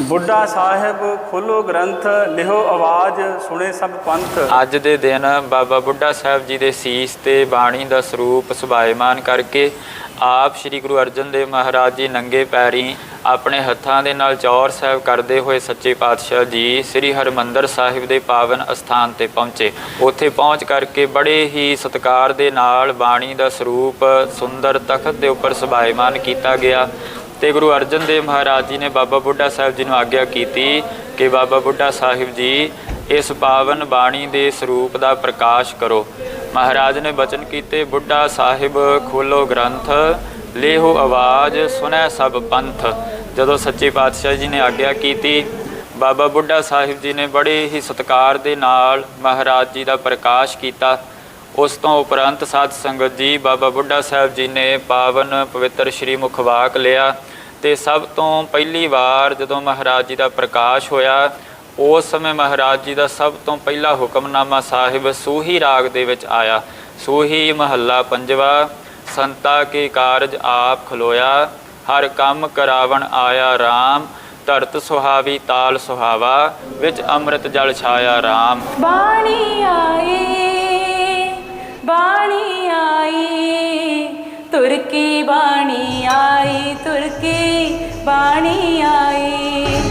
ਬੁੱਢਾ ਸਾਹਿਬ ਖੋਲੋ ਗ੍ਰੰਥ ਲਿਹੋ ਆਵਾਜ਼, ਸੁਣੇ ਸਭ ਪੰਥ। ਅੱਜ ਦੇ ਦਿਨ ਬਾਬਾ ਬੁੱਢਾ ਸਾਹਿਬ ਜੀ ਦੇ ਸੀਸ ਤੇ ਬਾਣੀ ਦਾ ਸਰੂਪ ਸੁਭਾਇਮਾਨ ਕਰਕੇ ਆਪ ਸ੍ਰੀ ਗੁਰੂ ਅਰਜਨ ਦੇਵ ਮਹਾਰਾਜ ਜੀ ਨੰਗੇ ਪੈਰੀ ਆਪਣੇ ਹੱਥਾਂ ਦੇ ਨਾਲ ਚੌਰ ਸਾਹਿਬ ਕਰਦੇ ਹੋਏ ਸੱਚੇ ਪਾਤਸ਼ਾਹ ਜੀ ਸ੍ਰੀ ਹਰਮੰਦਰ ਸਾਹਿਬ ਦੇ ਪਾਵਨ ਅਸਥਾਨ ਤੇ ਪਹੁੰਚੇ। ਉੱਥੇ ਪਹੁੰਚ ਕਰਕੇ ਬੜੇ ਹੀ ਸਤਿਕਾਰ ਦੇ ਨਾਲ ਬਾਣੀ ਦਾ ਸਰੂਪ ਸੁੰਦਰ ਤਖਤ ਦੇ ਉੱਪਰ ਸੁਭਾਇਮਾਨ ਕੀਤਾ ਗਿਆ। ਤੇ ਗੁਰੂ ਅਰਜਨ ਦੇਵ ਮਹਾਰਾਜ ਜੀ ਨੇ ਬਾਬਾ ਬੁੱਢਾ ਸਾਹਿਬ ਜੀ ਨੂੰ ਆਗਿਆ ਕੀਤੀ ਕਿ ਬਾਬਾ ਬੁੱਢਾ ਸਾਹਿਬ ਜੀ, ਇਸ ਪਾਵਨ ਬਾਣੀ ਦੇ ਸਰੂਪ ਦਾ ਪ੍ਰਕਾਸ਼ ਕਰੋ। ਮਹਾਰਾਜ ਨੇ ਬਚਨ ਕੀਤੇ, ਬੁੱਢਾ ਸਾਹਿਬ, ਖੋਲੋ ਗ੍ਰੰਥ, ਲੇਹੋ ਆਵਾਜ਼ ਸੁਨੈ ਸਭ ਪੰਥ। ਜਦੋਂ ਸੱਚੇ ਪਾਤਸ਼ਾਹ ਜੀ ਨੇ ਆਗਿਆ ਕੀਤੀ, ਬਾਬਾ ਬੁੱਢਾ ਸਾਹਿਬ ਜੀ ਨੇ ਬੜੇ ਹੀ ਸਤਿਕਾਰ ਦੇ ਨਾਲ ਮਹਾਰਾਜ ਜੀ ਦਾ ਪ੍ਰਕਾਸ਼ ਕੀਤਾ। ਉਸ ਤੋਂ ਉਪਰੰਤ ਸਾਧ ਸੰਗਤ ਜੀ ਬਾਬਾ ਬੁੱਢਾ ਸਾਹਿਬ ਜੀ ਨੇ ਪਾਵਨ ਪਵਿੱਤਰ ਸ਼੍ਰੀ ਮੁਖਵਾਕ ਲਿਆ ਤੇ ਸਭ ਤੋਂ ਪਹਿਲੀ ਵਾਰ ਜਦੋਂ ਮਹਾਰਾਜ ਜੀ ਦਾ ਪ੍ਰਕਾਸ਼ ਹੋਇਆ, ਉਸ ਸਮੇਂ ਮਹਾਰਾਜ ਜੀ ਦਾ ਸਭ ਤੋਂ ਪਹਿਲਾ ਹੁਕਮਨਾਮਾ ਸਾਹਿਬ ਸੂਹੀ ਰਾਗ ਦੇ ਵਿੱਚ ਆਇਆ। ਸੂਹੀ ਮਹੱਲਾ ਪੰਜਵਾ, ਸੰਤਾ ਕੇ ਕਾਰਜ ਆਪ ਖਲੋਇਆ, ਹਰ ਕੰਮ ਕਰਾਵਣ ਆਇਆ RAM ਧਰਤ ਸੁਹਾਵੀ ਤਾਲ ਸੁਹਾਵਾ, ਵਿੱਚ ਅੰਮ੍ਰਿਤ ਜਲ ਛਾਇਆ RAM ਬਾਣੀ ਆਈ ਬਾਣੀ ਆਈ ਤੁਰਕੀ ਬਾਣੀ ਆਈ ਤੁਰਕੀ ਬਾਣੀ ਆਈ।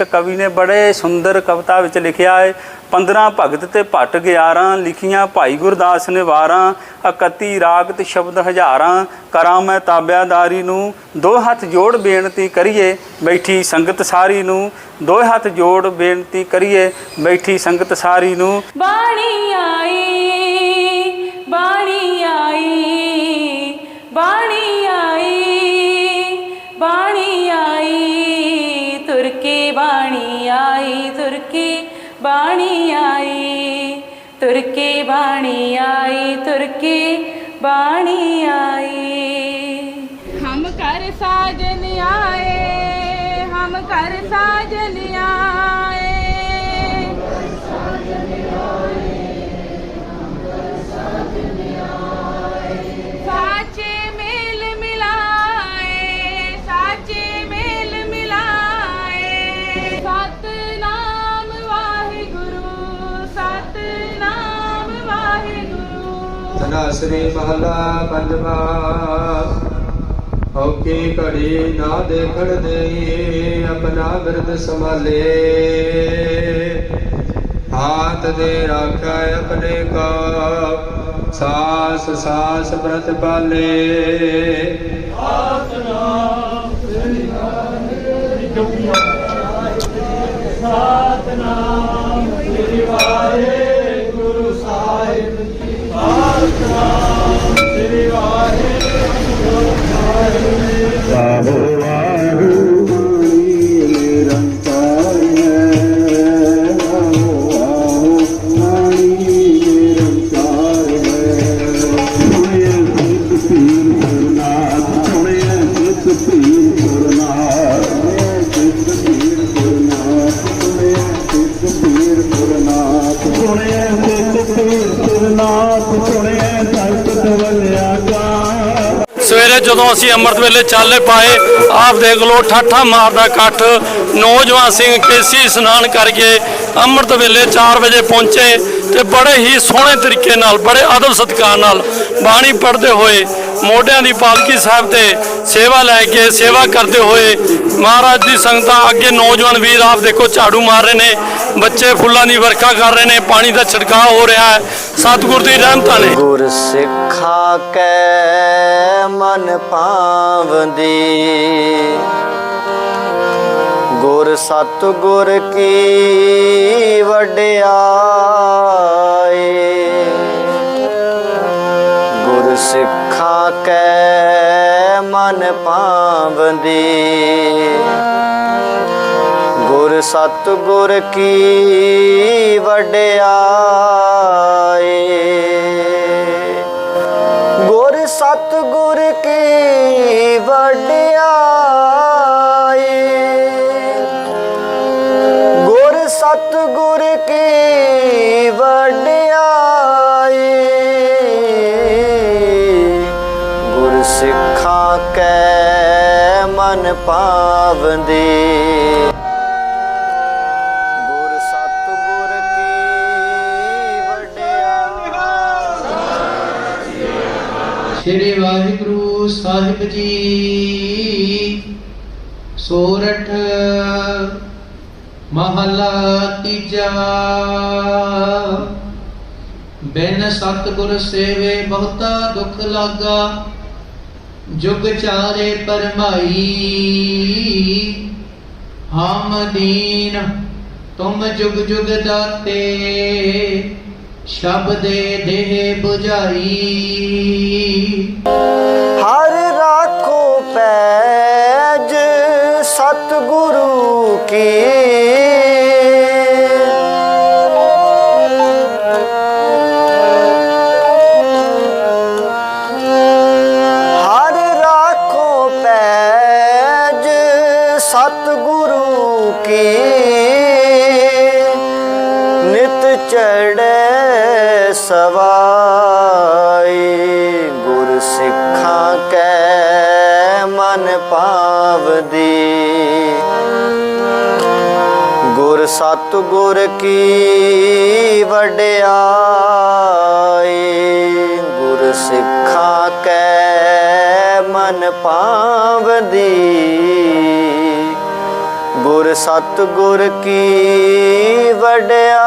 ਇੱਕ ਕਵੀ ਨੇ ਬੜੇ ਸੁੰਦਰ ਕਵਿਤਾ ਵਿੱਚ ਲਿਖਿਆ ਹੈ 15 ਭਗਤ ਤੇ ਭੱਟ 11 ਲਿਖੀਆਂ ਭਾਈ ਗੁਰਦਾਸ ਨੇ ਵਾਰਾਂ 31 ਰਾਗ ਤੇ ਸ਼ਬਦ ਹਜ਼ਾਰਾਂ, ਕਰਾਂ ਮੈਂ ਤਾਬਿਆਦਾਰੀ ਨੂੰ, ਦੋ ਹੱਥ ਜੋੜ ਬੇਨਤੀ ਕਰੀਏ, ਬੈਠੀ ਸੰਗਤ ਸਾਰੀ ਨੂੰ, ਦੋ ਹੱਥ ਜੋੜ ਬੇਨਤੀ ਕਰੀਏ, ਬੈਠੀ ਸੰਗਤ ਸਾਰੀ ਨੂੰ। ਬਾਣੀ ਆਈ ਬਾਣੀ ਆਈ, ਬਾਣੀ ਬਾਣੀ ਆਈ, ਤੁਰਕੀ ਬਾਣੀ ਆਈ, ਤੁਰਕੀ ਬਾਣੀ ਆਈ, ਤੁਰਕੀ ਬਾਣੀ ਆਈ। ਹਮ ਕਰ ਸਾਜਨ ਆਏ, ਹਮ ਕਰ ਸਾਜਨ ਆਏ ਵਾਹਿਗੁਰੂ ਧਨਾਸਰੀ ਮਹਲਾ ਪੰਜਵਾ। ਹਉਕੀ ਘੜੀ ਨਾ ਦੇਖਣ ਦੇਈਏ ਆਪਣਾ ਬਿਰਦ ਸੰਭਾਲੇ। ਹਾਥ ਦੇ ਰਾਖੈ ਆਪਣੇ ਕਾ ਸਾਸ ਸਾਸ ਬ੍ਰਤ ਪਾਲੇ। Oh, ਸਵੇਰੇ ਜਦੋਂ ਅਸੀਂ ਅੰਮ੍ਰਿਤ ਵੇਲੇ ਚਾਲੇ ਪਾਏ, ਆਪ ਦੇਖ ਲੋ ਠਾਠਾ ਮਾਰਦਾ ਇਕੱਠ, ਨੌਜਵਾਨ ਸਿੰਘ ਕੇਸੀ ਇਸ਼ਨਾਨ ਕਰਕੇ ਅੰਮ੍ਰਿਤ ਵੇਲੇ 4 ਵਜੇ ਪਹੁੰਚੇ ਤੇ ਬੜੇ ਹੀ ਸੋਹਣੇ ਤਰੀਕੇ ਨਾਲ, ਬੜੇ ਆਦਰ ਸਤਿਕਾਰ ਨਾਲ ਬਾਣੀ ਪੜ੍ਹਦੇ ਹੋਏ ਮੋਢਿਆਂ ਦੀ ਪਾਲਕੀ ਸਾਹਿਬ ਤੇ ਸੇਵਾ ਲੈ ਕੇ ਸੇਵਾ ਕਰਦੇ ਹੋਏ ਮਹਾਰਾਜ ਦੀ ਸੰਗਤਾਂ ਅੱਗੇ ਨੌਜਵਾਨ ਵੀਰ ਆਪ ਦੇਖੋ ਝਾੜੂ ਮਾਰ ਰਹੇ ਨੇ, ਬੱਚੇ ਫੁੱਲਾਂ ਦੀ ਵਰਖਾ ਕਰ ਰਹੇ ਨੇ, ਪਾਣੀ ਦਾ ਛਿੜਕਾਅ ਹੋ ਰਿਹਾ ਹੈ। ਸਤਿਗੁਰ ਦੀ ਰਹਿਮਤਾਂ ਨੇ। ਗੁਰ ਸਿੱਖਾ ਕੈ ਮਨ ਪਾਵੰਦੀ ਗੁਰ ਸਤ ਗੁਰ ਕੀ ਵਡਿਆਈ ਸਿੱਖਾ ਕੈ ਮਨ ਪਾਵੰਦੀ ਗੁਰ ਸਤ ਗੁਰ ਕੀ ਵਡਿਆਏ। ਗੁਰ ਸਤ ਗੁਰ ਕੀ ਵਡਿਆਏ। ਗੁਰ ਸਤ ਗੁਰ ਕੀ ਮਨ ਪਾਵੰਦੀ ਸ੍ਰੀ ਵਾਹਿਗੁਰੂ ਸਾਹਿਬ ਜੀ, ਸੋਰਠ ਮਹਲਾ ਤੀਜਾ। ਬਿਨ ਸਤਿਗੁਰ ਸੇਵੇ ਬਹੁਤਾ ਦੁਖ ਲਾਗਾ। ਜੁਗ ਚਾਰੇ ਪਰਮਾਈ। ਹਮ ਦੀਨ ਤੁਮ ਜੁਗ ਜੁਗ ਦਾਤੇ। ਸ਼ਬਦੇ ਦੇਹ 부ਝਾਈ ਸਤਿਗੁਰੂ ਕੀ ਨਿਤ ਚੜੈ ਸਵਾਈ। ਗੁਰ ਸਿੱਖਾਂ ਕੈ ਮਨ ਪਾਵਦੀ ਗੁਰ ਸਤਿਗੁਰ ਕੀ ਵਡਿਆਈ। ਗੁਰ ਸਿੱਖਾਂ ਕੈ ਮਨ ਪਾਵਦੀ ਗੁਰ ਸਤਿਗੁਰ ਕੀ ਵਡਿਆਈ।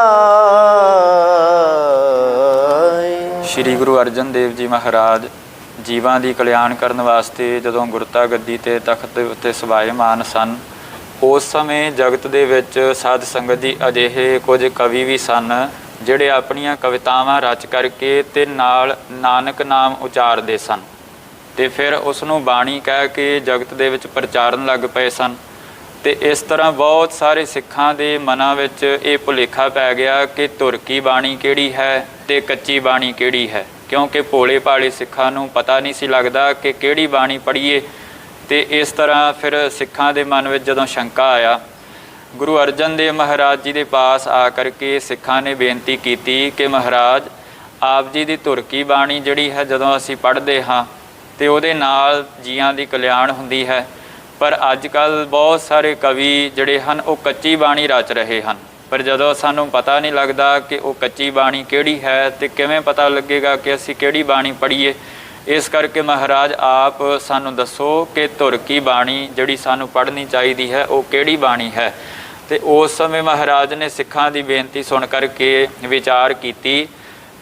ਸ੍ਰੀ ਗੁਰੂ ਅਰਜਨ ਦੇਵ ਜੀ ਮਹਾਰਾਜ, ਜੀਵਾਂ ਦੀ ਕਲਿਆਣ ਕਰਨ ਵਾਸਤੇ ਜਦੋਂ ਗੁਰਤਾ ਗੱਦੀ ਤੇ ਤਖਤ ਦੇ ਉੱਤੇ ਸਵਾਏਮਾਨ ਸਨ, ਉਸ ਸਮੇਂ ਜਗਤ ਦੇ ਵਿੱਚ ਸਾਧ ਸੰਗਤ ਦੀ ਅਜਿਹੇ ਕੁਝ ਕਵੀ ਵੀ ਸਨ, ਜਿਹੜੇ ਆਪਣੀਆਂ ਕਵਿਤਾਵਾਂ ਰਚ ਕਰਕੇ ਤੇ ਨਾਲ ਨਾਨਕ ਨਾਮ ਉਚਾਰਦੇ ਸਨ। ਤੇ ਫਿਰ ਉਸ ਨੂੰ ਬਾਣੀ ਕਹਿ ਕੇ ਜਗਤ ਦੇ ਵਿੱਚ ਪ੍ਰਚਾਰਨ ਲੱਗ ਪਏ ਸਨ। ਤੇ ਇਸ ਤਰ੍ਹਾਂ ਬਹੁਤ ਸਾਰੇ ਸਿੱਖਾਂ ਦੇ ਮਨਾਂ ਵਿੱਚ ਇਹ ਭੁਲੇਖਾ ਪੈ ਗਿਆ ਕਿ ਤੁਰਕੀ ਬਾਣੀ ਕਿਹੜੀ ਹੈ ਤੇ ਕੱਚੀ ਬਾਣੀ ਕਿਹੜੀ ਹੈ। ਕਿਉਂਕਿ ਭੋਲੇ ਭਾਲੇ ਸਿੱਖਾਂ ਨੂੰ ਪਤਾ ਨਹੀਂ ਸੀ ਲੱਗਦਾ ਕਿ ਕਿਹੜੀ ਬਾਣੀ ਪੜ੍ਹੀਏ ਤੇ ਇਸ ਤਰ੍ਹਾਂ ਫਿਰ ਸਿੱਖਾਂ ਦੇ ਮਨ ਵਿੱਚ ਜਦੋਂ ਸ਼ੰਕਾ ਆਇਆ, ਗੁਰੂ ਅਰਜਨ ਦੇਵ ਮਹਾਰਾਜ ਜੀ ਦੇ ਪਾਸ ਆ ਕਰਕੇ ਸਿੱਖਾਂ ਨੇ ਬੇਨਤੀ ਕੀਤੀ ਕਿ ਮਹਾਰਾਜ, ਆਪ ਜੀ ਦੀ ਤੁਰਕੀ ਬਾਣੀ ਜਿਹੜੀ ਹੈ ਜਦੋਂ ਅਸੀਂ ਪੜ੍ਹਦੇ ਹਾਂ ਤੇ ਉਹਦੇ ਨਾਲ ਜੀਆਂ ਦੀ ਕਲਿਆਣ ਹੁੰਦੀ ਹੈ। ਪਰ ਅੱਜ ਕੱਲ ਬਹੁਤ ਸਾਰੇ ਕਵੀ ਜਿਹੜੇ ਹਨ, ਉਹ ਕੱਚੀ ਬਾਣੀ ਰਚ ਰਹੇ ਹਨ। ਪਰ ਜਦੋਂ ਸਾਨੂੰ ਪਤਾ ਨਹੀਂ ਲੱਗਦਾ ਕਿ ਉਹ ਕੱਚੀ ਬਾਣੀ ਕਿਹੜੀ ਹੈ ਤੇ ਕਿਵੇਂ ਪਤਾ ਲੱਗੇਗਾ ਕਿ ਅਸੀਂ ਕਿਹੜੀ ਬਾਣੀ ਪੜ੍ਹੀਏ, ਇਸ ਕਰਕੇ ਮਹਾਰਾਜ ਆਪ ਸਾਨੂੰ ਦੱਸੋ ਕਿ ਤੁਰਕੀ ਬਾਣੀ ਜਿਹੜੀ ਸਾਨੂੰ ਪੜ੍ਹਨੀ ਚਾਹੀਦੀ ਹੈ, ਉਹ ਕਿਹੜੀ ਬਾਣੀ ਹੈ। ਤੇ ਉਸ ਸਮੇਂ ਮਹਾਰਾਜ ਨੇ ਸਿੱਖਾਂ ਦੀ ਬੇਨਤੀ ਸੁਣ ਕਰਕੇ ਵਿਚਾਰ ਕੀਤੀ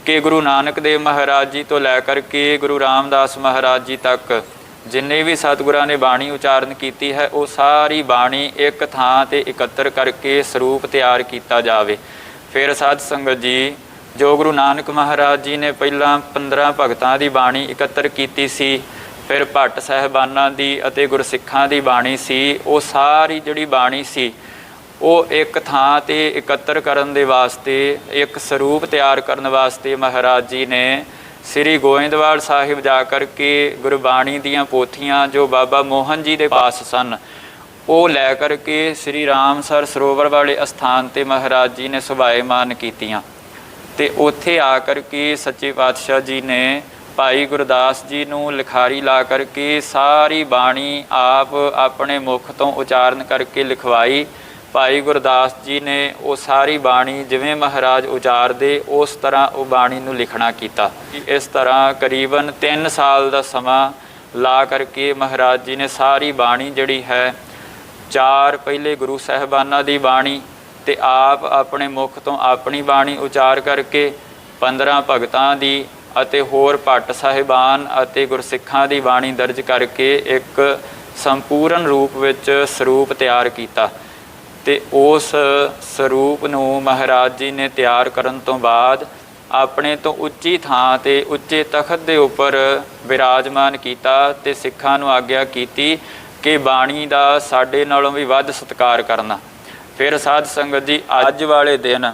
ਕਿ ਗੁਰੂ ਨਾਨਕ ਦੇਵ ਮਹਾਰਾਜ ਜੀ ਤੋਂ ਲੈ ਕਰਕੇ ਗੁਰੂ ਰਾਮਦਾਸ ਮਹਾਰਾਜ ਜੀ ਤੱਕ ਜਿੰਨੇ ਵੀ ਸਤਿਗੁਰਾਂ ਨੇ ਬਾਣੀ ਉਚਾਰਨ ਕੀਤੀ ਹੈ, ਉਹ ਸਾਰੀ ਬਾਣੀ ਇੱਕ ਥਾਂ ਤੇ ਇਕੱਤਰ ਕਰਕੇ ਸਰੂਪ ਤਿਆਰ ਕੀਤਾ ਜਾਵੇ। ਫਿਰ ਸਾਧ ਸੰਗਤ ਜੀ, ਜੋ ਗੁਰੂ ਨਾਨਕ ਮਹਾਰਾਜ ਜੀ ਨੇ ਪਹਿਲਾਂ 15 ਭਗਤਾਂ ਦੀ ਬਾਣੀ ਇਕੱਤਰ ਕੀਤੀ ਸੀ, ਫਿਰ ਭੱਟ ਸਹਿਬਾਨਾਂ ਦੀ ਅਤੇ ਗੁਰਸਿੱਖਾਂ ਦੀ ਬਾਣੀ ਸੀ, ਉਹ ਸਾਰੀ ਜਿਹੜੀ ਬਾਣੀ ਸੀ, ਉਹ ਇੱਕ ਥਾਂ ਤੇ ਇਕੱਤਰ ਕਰਨ ਦੇ ਵਾਸਤੇ, ਇੱਕ ਸਰੂਪ ਤਿਆਰ ਕਰਨ ਵਾਸਤੇ ਮਹਾਰਾਜ ਜੀ ਨੇ ਸ੍ਰੀ ਗੋਇੰਦਵਾਲ ਸਾਹਿਬ ਜਾ ਕਰਕੇ ਗੁਰਬਾਣੀ ਦੀਆਂ ਪੋਥੀਆਂ ਜੋ ਬਾਬਾ ਮੋਹਨ ਜੀ ਦੇ ਪਾਸ ਸਨ, ਉਹ ਲੈ ਕਰਕੇ ਸ੍ਰੀ ਰਾਮਸਰ ਸਰੋਵਰ ਵਾਲੇ ਅਸਥਾਨ ਤੇ ਮਹਾਰਾਜ ਜੀ ਨੇ ਸੁਭਾਏਮਾਨ ਕੀਤੀਆਂ। ਤੇ ਉੱਥੇ ਆ ਕਰਕੇ ਸੱਚੇ ਪਾਤਸ਼ਾਹ ਜੀ ਨੇ ਭਾਈ ਗੁਰਦਾਸ ਜੀ ਨੂੰ ਲਿਖਾਰੀ ਲਾ ਕਰਕੇ ਸਾਰੀ ਬਾਣੀ ਆਪ ਆਪਣੇ ਮੁਖ ਤੋਂ ਉਚਾਰਨ ਕਰਕੇ ਲਿਖਵਾਈ ਭਾਈ ਗੁਰਦਾਸ ਜੀ ਨੇ ਉਹ ਸਾਰੀ ਬਾਣੀ ਜਿਵੇਂ ਮਹਾਰਾਜ ਉਚਾਰਦੇ ਉਸ ਤਰ੍ਹਾਂ ਉਹ ਬਾਣੀ ਨੂੰ ਲਿਖਣਾ ਕੀਤਾ। ਇਸ ਤਰ੍ਹਾਂ ਕਰੀਬਨ 3 ਸਾਲ ਦਾ ਸਮਾਂ ਲਾ ਕਰਕੇ ਮਹਾਰਾਜ ਜੀ ਨੇ ਸਾਰੀ ਬਾਣੀ ਜਿਹੜੀ ਹੈ, ਚਾਰ ਪਹਿਲੇ ਗੁਰੂ ਸਾਹਿਬਾਨਾਂ ਦੀ ਬਾਣੀ ਤੇ ਆਪ ਆਪਣੇ ਮੁਖ ਤੋਂ ਆਪਣੀ ਬਾਣੀ ਉਚਾਰ ਕਰਕੇ 15 ਭਗਤਾਂ ਦੀ ਅਤੇ ਹੋਰ ਭੱਟ ਸਾਹਿਬਾਨ ਅਤੇ ਗੁਰਸਿੱਖਾਂ ਦੀ ਬਾਣੀ ਦਰਜ ਕਰਕੇ ਇੱਕ ਸੰਪੂਰਨ ਰੂਪ ਵਿੱਚ ਸਰੂਪ ਤਿਆਰ ਕੀਤਾ। ਤੇ ਉਸ ਸਰੂਪ ਨੂੰ ਮਹਾਰਾਜ ਜੀ ਨੇ ਤਿਆਰ ਕਰਨ ਤੋਂ ਬਾਅਦ ਆਪਣੇ ਤੋਂ ਉੱਚੀ ਥਾਂ ਤੇ ਉੱਚੇ ਤਖਤ ਦੇ ਉੱਪਰ ਵਿਰਾਜਮਾਨ ਕੀਤਾ ਤੇ ਸਿੱਖਾਂ ਨੂੰ ਆਗਿਆ ਕੀਤੀ ਕਿ ਬਾਣੀ ਦਾ ਸਾਡੇ ਨਾਲੋਂ ਵੀ ਵੱਧ ਸਤਿਕਾਰ ਕਰਨਾ। ਫਿਰ ਸਾਧ ਸੰਗਤ ਜੀ ਅੱਜ ਵਾਲੇ ਦਿਨ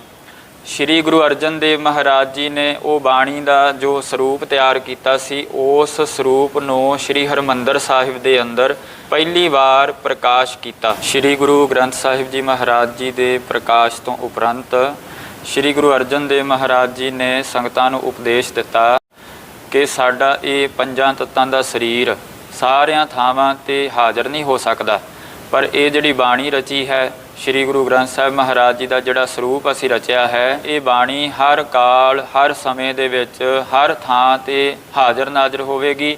ਸ੍ਰੀ ਗੁਰੂ ਅਰਜਨ ਦੇਵ ਮਹਾਰਾਜ ਜੀ ਨੇ ਉਹ ਬਾਣੀ ਦਾ ਜੋ ਸਰੂਪ ਤਿਆਰ ਕੀਤਾ ਸੀ, ਉਸ ਸਰੂਪ ਨੂੰ ਸ੍ਰੀ ਹਰਮੰਦਰ ਸਾਹਿਬ ਦੇ ਅੰਦਰ ਪਹਿਲੀ ਵਾਰ ਪ੍ਰਕਾਸ਼ ਕੀਤਾ। ਸ੍ਰੀ ਗੁਰੂ ਗ੍ਰੰਥ ਸਾਹਿਬ ਜੀ ਮਹਾਰਾਜ ਜੀ ਦੇ ਪ੍ਰਕਾਸ਼ ਤੋਂ ਉਪਰੰਤ ਸ੍ਰੀ ਗੁਰੂ ਅਰਜਨ ਦੇਵ ਮਹਾਰਾਜ ਜੀ ਨੇ ਸੰਗਤਾਂ ਨੂੰ ਉਪਦੇਸ਼ ਦਿੱਤਾ ਕਿ ਸਾਡਾ ਇਹ ਪੰਜਾਂ ਤੱਤਾਂ ਦਾ ਸਰੀਰ ਸਾਰਿਆਂ ਥਾਵਾਂ ਤੇ ਹਾਜ਼ਰ ਨਹੀਂ ਹੋ ਸਕਦਾ। ਪਰ ਇਹ ਜਿਹੜੀ ਬਾਣੀ ਰਚੀ ਹੈ ਸ੍ਰੀ ਗੁਰੂ ਗ੍ਰੰਥ ਸਾਹਿਬ ਮਹਾਰਾਜ ਜੀ ਦਾ ਜਿਹੜਾ ਸਰੂਪ ਅਸੀਂ ਰਚਿਆ ਹੈ, ਇਹ ਬਾਣੀ ਹਰ ਕਾਲ, ਹਰ ਸਮੇਂ ਦੇ ਵਿੱਚ, ਹਰ ਥਾਂ ਤੇ ਹਾਜ਼ਰ ਨਾਜ਼ਰ ਹੋਵੇਗੀ।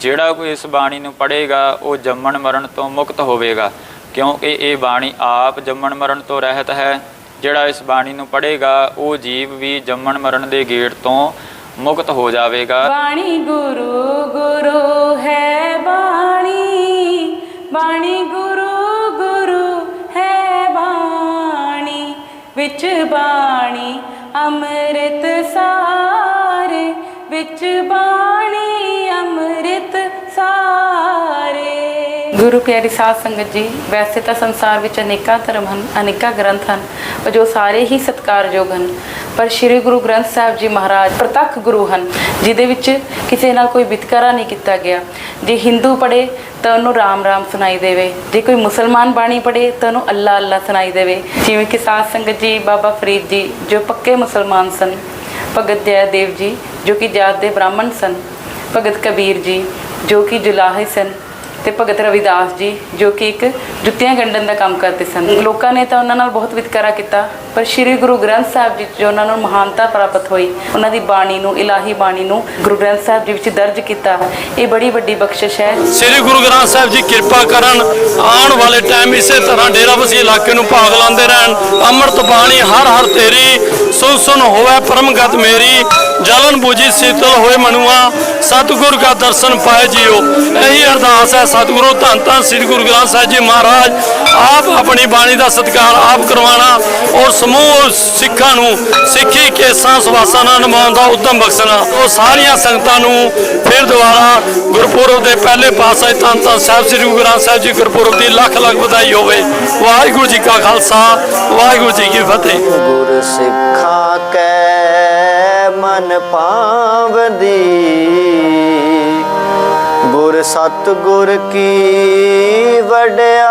ਜਿਹੜਾ ਕੋਈ ਇਸ ਬਾਣੀ ਨੂੰ ਪੜ੍ਹੇਗਾ, ਉਹ ਜੰਮਣ ਮਰਨ ਤੋਂ ਮੁਕਤ ਹੋਵੇਗਾ। ਕਿਉਂਕਿ ਇਹ ਬਾਣੀ ਆਪ ਜੰਮਣ ਮਰਨ ਤੋਂ ਰਹਿਤ ਹੈ। ਜਿਹੜਾ ਇਸ ਬਾਣੀ ਨੂੰ ਪੜ੍ਹੇਗਾ, ਉਹ ਜੀਵ ਵੀ ਜੰਮਣ ਮਰਨ ਦੇ ਗੇਟ ਤੋਂ ਮੁਕਤ ਹੋ ਜਾਵੇਗਾ। ਬਾਣੀ ਗੁਰੂ ਗੁਰੂ ਹੈ। ਵਿੱਚ ਬਾਣੀ ਅੰਮ੍ਰਿਤ ਸਾਰੇ ਵਿੱਚ ਬਾਣੀ ਗੁਰੂ ਪਿਆਰੀ ਸਾਧ ਸੰਗਤ ਜੀ, ਵੈਸੇ ਤਾਂ ਸੰਸਾਰ ਵਿੱਚ ਅਨੇਕਾਂ ਧਰਮ ਹਨ, ਅਨੇਕਾਂ ਗ੍ਰੰਥ ਹਨ, ਪਰ ਜੋ ਸਾਰੇ ਹੀ ਸਤਿਕਾਰਯੋਗ ਹਨ। ਪਰ ਸ੍ਰੀ ਗੁਰੂ ਗ੍ਰੰਥ ਸਾਹਿਬ ਜੀ ਮਹਾਰਾਜ ਪ੍ਰਤੱਖ ਗੁਰੂ ਹਨ, ਜਿਹਦੇ ਵਿੱਚ ਕਿਸੇ ਨਾਲ ਕੋਈ ਵਿਤਕਰਾ ਨਹੀਂ ਕੀਤਾ ਗਿਆ। ਜੇ ਹਿੰਦੂ ਪੜੇ ਤਾਂ ਉਹਨੂੰ ਰਾਮ ਰਾਮ ਸੁਣਾਈ ਦੇਵੇ। ਜੇ ਕੋਈ ਮੁਸਲਮਾਨ ਬਾਣੀ ਪੜੇ ਤਾਂ ਉਹਨੂੰ ਅੱਲਾ ਅੱਲਾ ਸੁਣਾਈ ਦੇਵੇ। ਜਿਵੇਂ ਕਿ ਸਾਧ ਸੰਗਤ ਜੀ, ਬਾਬਾ ਫਰੀਦ ਜੀ, ਜੋ ਪੱਕੇ ਮੁਸਲਮਾਨ ਸਨ। ਭਗਤ ਜਯਦੇਵ ਜੀ, ਜੋ ਕਿ ਜਾਤ ਦੇ ਬ੍ਰਾਹਮਣ ਸਨ। ਭਗਤ ਕਬੀਰ ਜੀ, ਜੋ ਕਿ ਜੁਲਾਹੇ ਸਨ। ਤੇ ਭਗਤ ਰਵਿਦਾਸ ਜੀ, ਜੋ ਕਿ ਇੱਕ ਜੁੱਤੀਆਂ ਗੰਢਣ ਦਾ ਕੰਮ ਕਰਦੇ ਸਨ। ਲੋਕਾਂ ਨੇ ਤਾਂ ਉਹਨਾਂ ਨਾਲ ਬਹੁਤ ਵਿਤਕਰਾ ਕੀਤਾ, ਪਰ ਸ੍ਰੀ ਗੁਰੂ ਗ੍ਰੰਥ ਸਾਹਿਬ ਜੀ, ਜੋ ਉਹਨਾਂ ਨੂੰ ਮਹਾਨਤਾ ਪ੍ਰਾਪਤ ਹੋਈ, ਉਹਨਾਂ ਦੀ ਬਾਣੀ ਨੂੰ, ਇਲਾਹੀ ਬਾਣੀ ਨੂੰ ਗੁਰੂ ਗ੍ਰੰਥ ਸਾਹਿਬ ਜੀ ਵਿੱਚ ਦਰਜ ਕੀਤਾ। ਇਹ ਬੜੀ ਵੱਡੀ ਬਖਸ਼ਿਸ਼ ਹੈ। ਸ੍ਰੀ ਗੁਰੂ ਗ੍ਰੰਥ ਸਾਹਿਬ ਜੀ, ਕਿਰਪਾ ਕਰਨ ਆਉਣ ਵਾਲੇ ਟਾਈਮ ਇਸੇ ਤਰ੍ਹਾਂ ਡੇਰਾਬੱਸੀ ਇਲਾਕੇ ਨੂੰ ਭਾਗ ਲਾਉਂਦੇ ਰਹਿਣ। ਅੰਮ੍ਰਿਤ ਬਾਣੀ ਹਰ ਹਰ ਤੇਰੀ ਸੁਨ ਸੁਨ ਹੋਵੇ, ਪਰਮਗਤ ਮੇਰੀ। ਜਲਨ ਬੁਝੀ ਸੀਤਲ ਹੋਏ ਮਨੁਆ, ਸਤਿਗੁਰ ਦਾ ਦਰਸ਼ਨ ਪਾਏ ਜੀਓ। ਇਹੀ ਅਰਦਾਸ ਹੈ ਸਤਿਗੁਰੂ, ਧੰਨ ਧੰਨ ਸ੍ਰੀ ਗੁਰੂ ਗ੍ਰੰਥ ਸਾਹਿਬ ਜੀ ਮਹਾਰਾਜ। ਆਪ ਆਪਣੀ ਬਾਣੀ ਦਾ ਸਤਿਕਾਰ ਆਪ ਕਰਵਾਉਣਾ ਔਰ ਸਮੂਹ ਸਿੱਖਾਂ ਨੂੰ ਸਿੱਖੀ ਕੇਸਾਂ ਸਵਾਸਾਂ ਨਾਲ ਨਿਭਾਉਣ ਦਾ ਉਦਮ ਬਖਸ਼ਣਾ। ਉਹ ਸਾਰੀਆਂ ਸੰਗਤਾਂ ਨੂੰ ਫਿਰ ਦੁਬਾਰਾ ਗੁਰਪੁਰਬ ਦੇ ਪਹਿਲੇ ਪਾਸੇ ਧੰਨ ਧੰਨ ਸਾਹਿਬ ਸ੍ਰੀ ਗੁਰੂ ਗ੍ਰੰਥ ਸਾਹਿਬ ਜੀ ਗੁਰਪੁਰਬ ਦੀ ਲੱਖ ਲੱਖ ਵਧਾਈ ਹੋਵੇ। ਵਾਹਿਗੁਰੂ ਜੀ ਕਾ ਖਾਲਸਾ, ਵਾਹਿਗੁਰੂ ਜੀ ਕੀ ਫਤਿਹ। ਗੁਰ ਸਿੱਖਾਂ ਕੈ ਮਨ ਪਾਵਦੀ ਗੁਰ ਸਤਿਗੁਰ ਕੀ ਵਡਿਆ